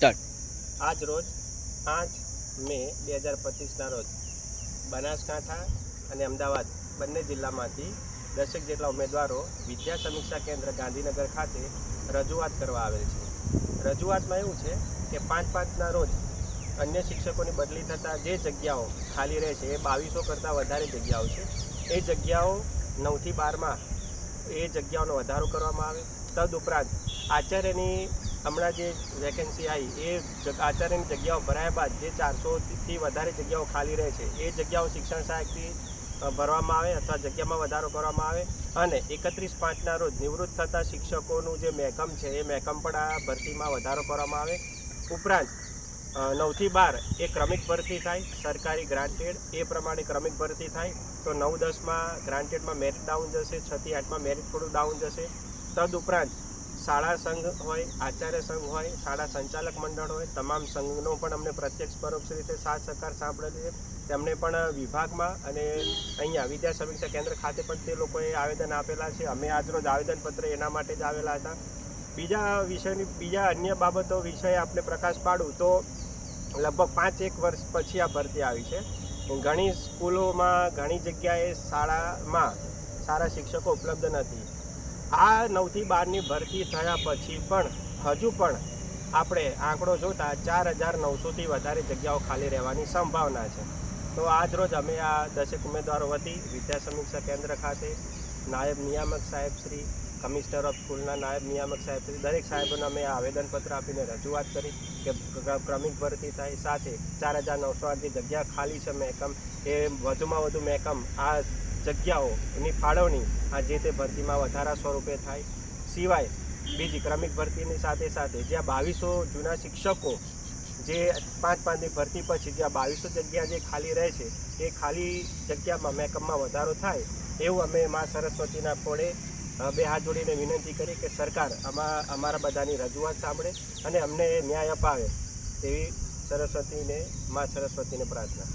Start આજ રોજ પાંચ મે બે હજાર પચીસના રોજ બનાસકાંઠા અને અમદાવાદ બંને જિલ્લામાંથી દસેક જેટલા ઉમેદવારો વિદ્યા સમીક્ષા કેન્દ્ર ગાંધીનગર ખાતે રજૂઆત કરવા આવેલ છે. રજૂઆતમાં એવું છે કે પાંચ પાંચના રોજ અન્ય શિક્ષકોની બદલી થતાં જે જગ્યાઓ ખાલી રહે છે એ બાવીસો કરતાં વધારે જગ્યાઓ છે. એ જગ્યાઓ નવથી બારમાં એ જગ્યાઓનો વધારો કરવામાં આવે. તદ ઉપરાંત આચાર્યની હમણાં જે વેકેન્સી આવી એ આચાર્યની જગ્યાઓ ભરાયા બાદ જે ચારસોથી વધારે જગ્યાઓ ખાલી રહે છે, એ જગ્યાઓ શિક્ષણ સહાયકથી ભરવામાં આવે અથવા જગ્યામાં વધારો કરવામાં આવે અને એકત્રીસ પાંચના રોજ નિવૃત્ત થતા શિક્ષકોનું જે મહેકમ છે, એ મહેકમ પણ આ ભરતીમાં વધારો કરવામાં આવે. ઉપરાંત નવથી બાર એ ક્રમિક ભરતી થાય, સરકારી ગ્રાન્ટેડ એ પ્રમાણે ક્રમિક ભરતી થાય. તો નવ દસમાં ગ્રાન્ટેડમાં મેરિટ ડાઉન જશે છથી આઠમાં મેરિટ થોડું ડાઉન જશે. તદ ઉપરાંત શાળા સંઘ હોય, આચાર્ય સંઘ હોય, શાળા સંચાલક મંડળ હોય, તમામ સંઘનો પણ અમને પ્રત્યક્ષ પરોક્ષ રીતે સાથ સહકાર સાંભળેલી છે. તેમને પણ વિભાગમાં અને અહીંયા વિદ્યા સમીક્ષા કેન્દ્ર ખાતે પણ તે લોકોએ આવેદન આપેલા છે. અમે આજરોજ આવેદનપત્ર એના માટે જ આવેલા હતા. બીજા વિષયની, બીજા અન્ય બાબતો વિષય આપણે પ્રકાશ પાડું તો લગભગ પાંચ એક વર્ષ પછી આ ભરતી આવી છે. ઘણી સ્કૂલોમાં, ઘણી જગ્યાએ શાળામાં સારા શિક્ષકો ઉપલબ્ધ નથી. આ નવથી બારની ભરતી થયા પછી પણ હજુ પણ આપણે આંકડો જોતા ચાર હજાર નવસોથી વધારે જગ્યાઓ ખાલી રહેવાની સંભાવના છે. તો આજ રોજ અમે આ દસેક ઉમેદવારો વતી વિદ્યા સમીક્ષા કેન્દ્ર ખાતે નાયબ નિયામક સાહેબ શ્રી, કમિશનર ઓફ સ્કૂલના નાયબ નિયામક સાહેબ શ્રી, દરેક સાહેબોને અમે આવેદનપત્ર આપીને રજૂઆત કરી કે ક્રમિક ભરતી થાય સાથે ચાર હજાર નવસો આઠ જે જગ્યા ખાલી છે મહેકમ. એ વધુમાં વધુ મહેકમ આ જગ્યાઓની ફાળવણી આ જે તે ભરતીમાં વધારા સ્વરૂપે થાય. સિવાય બીજી ક્રમિક ભરતીની સાથે સાથે જ્યાં બાવીસો જૂના શિક્ષકો જે પાંચ પાંચની ભરતી પછી જ્યાં બાવીસો જગ્યા જે ખાલી રહે છે, એ ખાલી જગ્યામાં મહેકમમાં વધારો થાય, એવું અમે મા સરસ્વતીના કોળે બે હાથ જોડીને વિનંતી કરી કે સરકાર આમાં અમારા બધાની રજૂઆત સાંભળે અને અમને ન્યાય અપાવે તેવી સરસ્વતીને, મા સરસ્વતીને પ્રાર્થના.